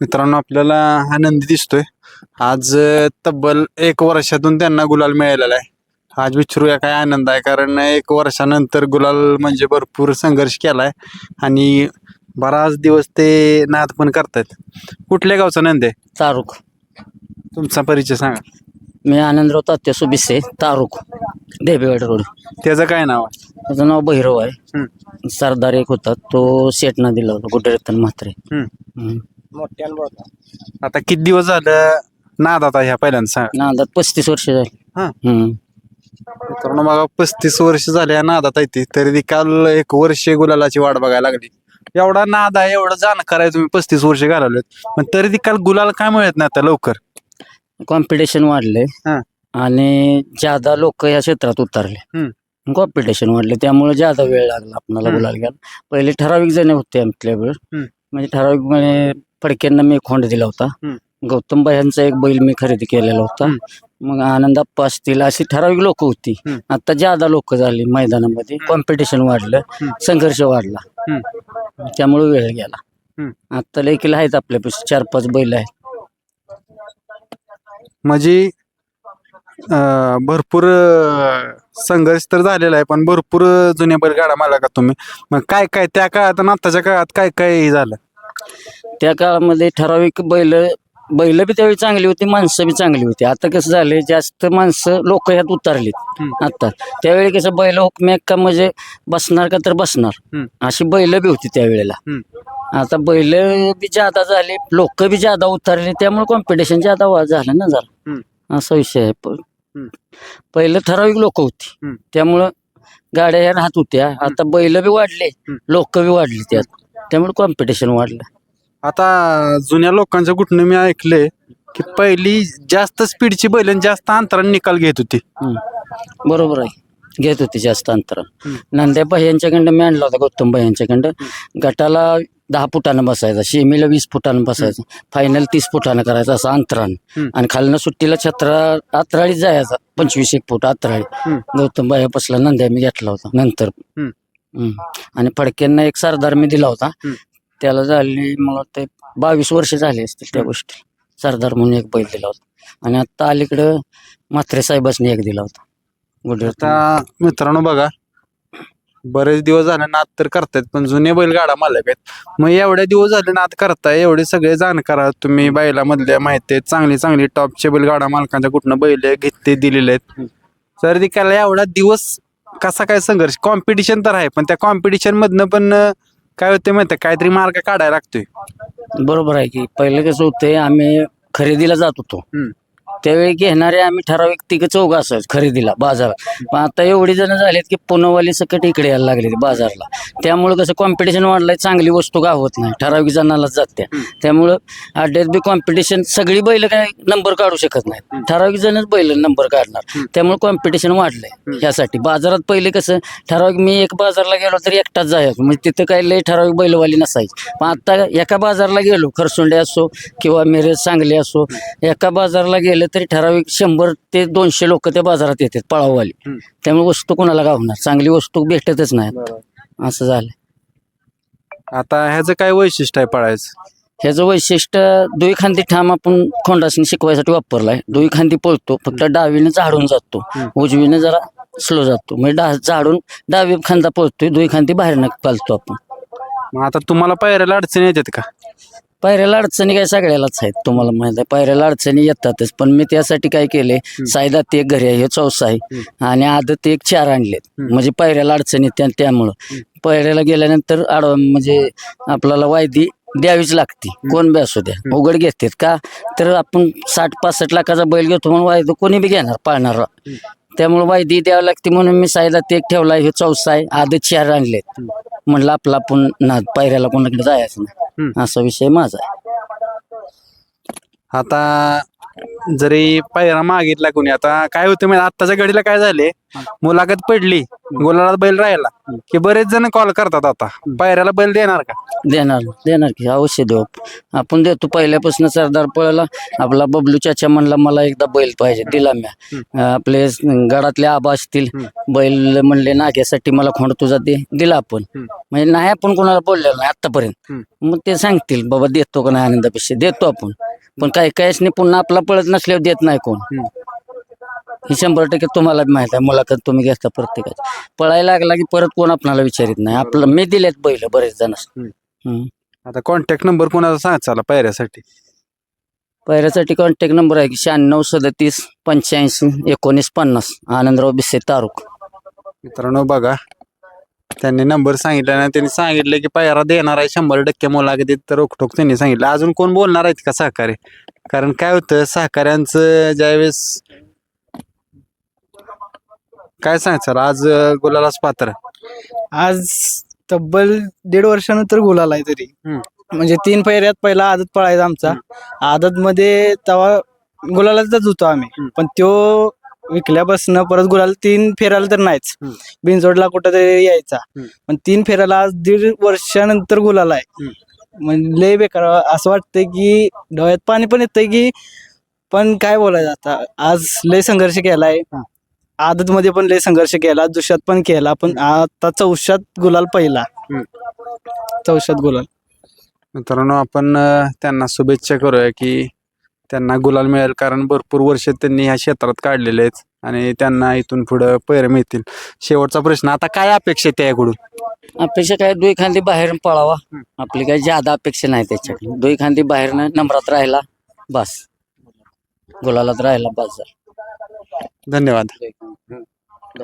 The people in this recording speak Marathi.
मित्रांनो आपल्याला हा नंदी दिसतोय. आज तब्बल एक वर्षातून त्यांना गुलाल मिळालेला आहे. आज विचारूया काय आनंद आहे कारण एक वर्षानंतर गुलाल म्हणजे भरपूर संघर्ष केलाय आणि बराच दिवस ते नाद पण करतायत. कुठल्या गावचा नंद आहे? तारुक. तुमचा परिचय सांगा. मी आनंदराव तात्या सुबिसे तारुक देबेवाड रोड. त्याचं काय नाव आहे? त्याचं नाव भैरव आहे. हम्म, सरदार एक होता तो सेटना दिला होता गुडरतन म्हात्रे. हम्म. हम्म. आता किती दिवस झालं नाद आता ह्या पहिल्यांदा सांगा. नांदात पस्तीस वर्ष झाली. हा? हम्म. मित्रांनो बघा पस्तीस वर्ष झाले या नादात आहे ती. तरी ती काल एक वर्ष गुलालाची वाट बघायला लागली. एवढा नाद आहे एवढं जाणकार आहे तुम्ही पस्तीस वर्ष घालवलेत. पण तरी ती काल गुलाल काय मिळत नाही आता लवकर? कॉम्पिटिशन वाढले हा. आणि ज्यादा लोक या क्षेत्रात उतरले. कॉम्पिटिशन वाढले त्यामुळे ज्यादा वेळ लागला आपल्याला हम्म. गुलाल घ्यायला. पहिले ठराविक जण होते आपल्याकडे हम्म. म्हणजे ठराविक म्हणजे फडक्यांना मी खोंड दिला होता हम्म. गौतम यांचा एक बैल मी खरेदी केलेला होता मग आनंद अप्पा असतील अशी ठराविक लोक होती. आता ज्यादा लोक झाली मैदानामध्ये कॉम्पिटिशन वाढलं. संघर्ष वाढला. त्यामुळे वेळ गेला. आता लेखील आहेत आपल्यापाशी चार पाच बैल आहेत म्हणजे भरपूर संघर्ष तर झालेला आहे पण भरपूर जुन्या बैलगाडा मला का तुम्ही मग काय काय त्या काळात आणि आताच्या काळात काय काय झालं त्या काळामध्ये ठराविक बैल बैल बी त्यावेळी चांगली होती माणसं बी चांगली होती आता कसं झाले जास्त माणसं लोक ह्यात उतरलीत. आता त्यावेळी कसं बैल हुकमेक का म्हणजे बसणार का तर बसणार. अशी बैल बी होती त्यावेळेला. आता बैल बी जादा झाले लोक बी जादा उतरले त्यामुळे कॉम्पिटिशन जादा वा- झालं ना जरा. असा विषय आहे प- हम्म. पहिलं ठराविक लोक होती. त्यामुळं गाड्या ह्या राहत होत्या आता बैल बी वाढले. लोक बी वाढली त्यात त्यामुळे कॉम्पिटिशन वाढलं आता जुन्या लोकांच्या कुठनं मी ऐकले की पहिली जास्त स्पीडची बैल आणि जास्त अंतराने निकाल घेत होती हम्म. बरोबर आहे घेत होती जास्त अंतर हम्म. नंद्या यांच्याकडं मी आणला होता गौतम यांच्याकडं गटाला दहा फुटानं बसायचा शेमीला वीस फुटानं बसायचं फायनल तीस फुटानं करायचं असं अंतरानं हम्म. आणि खालनं सुट्टीला छत्रा अतराळीत जायचा पंचवीस एक फूट अतराळी हम्म. गौतम बसला नंद्या मी घेतला होता नंतर हम्म. हम्म. आणि फडक्यांना एक सरदार मी दिला होता हम्म. त्याला झाली मला वाटतं बावीस वर्ष झाली असतील त्या. गोष्टी. सरदार म्हणून एक बैल दिला होता. आणि आता अलीकडं म्हात्रे साहेबांनी एक दिला होता. आता मित्रांनो बघा बरेच दिवस झाले नाद तर करतायत पण जुने बैलगाडा मालक आहेत. मग एवढ्या दिवस झाले नाद करताय एवढे सगळे जाणकार आहात तुम्ही बैलामधल्या माहिती आहेत चांगली चांगली टॉपचे बैलगाडा मालकांच्या कुठनं बैल घेतले दिलेले आहेत. तर ती त्याला एवढा दिवस कसा काय संघर्ष कॉम्पिटिशन तर आहे पण त्या कॉम्पिटिशन मधनं पण अं, काय होते माहिती काहीतरी मार्ग काढायला लागतोय. बरोबर आहे की. पहिलं कसं होतंय आम्ही खरेदीला जात होतो. हम्म. त्यावेळी घेणारे आम्ही ठराविक तिघ चौघ असायचो खरेदीला बाजारात. पण आता एवढी जण झालेत की पुणेवाली सकट इकडे यायला लागले बाजारला. त्यामुळे कसं कॉम्पिटिशन वाढलंय चांगली वस्तू गावत नाही. ठराविक जणांनाच जाते त्यामुळं अड्ड्यात बी कॉम्पिटिशन सगळी बैल काय नंबर काढू शकत नाहीत. ठराविक जणच बैल नंबर काढणार. त्यामुळे कॉम्पिटिशन वाढलंय यासाठी. बाजारात पहिले कसं ठराविक मी एक बाजारला गेलो तरी एकटाच जायचो म्हणजे तिथं काही लय ठराविक बैलवाली नसायची. पण आता एका बाजारला गेलो खरसुंडे असो किंवा मिरज सांगली असो एका बाजारला गेलं तरी ठराविक शंभर ते दोनशे लोक त्या बाजारात येतात पळाववाली. हम्म. त्यामुळे वस्तू कोणाला गावणार? चांगली वस्तू भेटतच नाही. असं झालं. आता ह्याचं काय वैशिष्ट्य आहे पळायचं? ह्याचं वैशिष्ट्य दुई खांदी ठाम आपण खोंडासनी शिकवायसाठी वापरलाय. दुई खांदी पळतो फक्त डावीने झाडून जातो. उजवीने जरा स्लो जातो. म्हणजे डा झाडून डावी खांदा पळतोय दुई खांदी बाहेरनं पालतो आपण. मग आता तुम्हाला पायऱ्याला अडचणी येतात का? पायऱ्याला अडचणी काय सगळ्यालाच आहेत तुम्हाला माहीत आहे. पायऱ्याला अडचणी येतातच पण मी त्यासाठी काय केले सायदात एक घरी आहे हे चौसा आहे आणि आदत एक चार आणलेत. म्हणजे पायऱ्याला अडचणी त्या त्यामुळं. पायऱ्याला गेल्यानंतर आड म्हणजे आपल्याला वायदी द्यावीच लागते. कोण बी असू द्या उघड घेतात का? तर आपण साठ पासष्ट लाखाचा बैल घेतो म्हणून वायदो कोणी बी घेणार पाळणार. त्यामुळे वायदी द्यावी लागते म्हणून मी सायदात एक ठेवला हे चौसा आहे आदत चार आणलेत. म्हणलं आपला आपण ना पायऱ्याला कोणाकडे जायचं नाही. असा विषय माझा आहे. आता जरी पायरा मागितला कोणी आता काय होतं म्हणजे आत्ताच्या घडीला काय झाले? मुलाखत पडली गुलाला बैल राहिला की बरेच जण कॉल करतात आता. पायऱ्याला बैल देणार का? देणार देणार की अवश्य देऊ. आपण देतो पहिल्यापासून सरदार पळला आपला बबलू चाचा म्हणला मला एकदा बैल पाहिजे दिला म्या. आपले गडातले आबा असतील बैल म्हणले नाग्यासाठी मला खोंड तुझा दे दिला आपण. म्हणजे नाही आपण कोणाला बोललेलं नाही आतापर्यंत मग ते सांगतील बाबा देतो का नाही आनंदापेक्षा देतो आपण. पण काही काहीच पुन्हा आपला पळत नसल्यावर देत नाही कोण. हे शंभर टक्के तुम्हाला माहीत आहे मुलाखत तुम्ही घेता प्रत्येकाची. पळायला लागला की परत कोण आपणाला विचारित नाही. आपलं मी दिलेत बैल बरेच जण. आता कॉन्टॅक्ट नंबर कोणाचा सांगायचा पायऱ्यासाठी. पहिल्यासाठी कॉन्टॅक्ट नंबर आहे की शहाण्णव सदतीस पंच्याऐंशी एकोणीस पन्नास. आनंदराव बिसे तारुक. मित्रांनो बघा त्यांनी नंबर सांगितला ना त्यांनी सांगितलं की पायरा देणार आहे शंभर टक्के मुलाखतीत तर रोखोक त्यांनी सांगितलं. अजून कोण बोलणार आहेत का सहकारी कारण काय होतं सहकाऱ्यांचं ज्यावेळेस काय सांगायचं आज अं, गुलालाच पात्र. आज तब्बल दीड वर्षानंतर गुलाल आहे तरी. हम्म. म्हणजे तीन फेऱ्यात पहिला आदत पळायचा आमचा. आदत मध्ये तेव्हा गुलालाच होतो आम्ही. हम्म. पण तो विकल्यापासून परत गुलाल तीन फेरायला तर नाहीच. बिनजोडला कुठं तरी यायचा. पण तीन फेरायला आज दीड वर्षानंतर गुलाल आहे. म्हणजे लय बेकार. असं वाटतंय की डोळ्यात पाणी पण येतंय की पण काय बोलायचं आता? आज लय संघर्ष केलाय. आदत मध्ये पण लय संघर्ष केला दुष्यात पण केला पण आता चौशात गुलाल पहिला. चौशात गुलाल. मित्रांनो आपण त्यांना शुभेच्छा करूया की त्यांना गुलाल मिळेल कारण भरपूर वर्ष त्यांनी ह्या क्षेत्रात काढलेले आहेत आणि त्यांना इथून पुढं पैर मिळतील. शेवटचा प्रश्न आता काय अपेक्षा आहे त्याकडून? अपेक्षा काय दुई खांदी बाहेर पळावा. आपली काही ज्यादा अपेक्षा नाही त्याच्याकडे दुई खांदी बाहेर नंबरात राहिला बस. गुलालात राहिला बस झालं. धन्यवाद.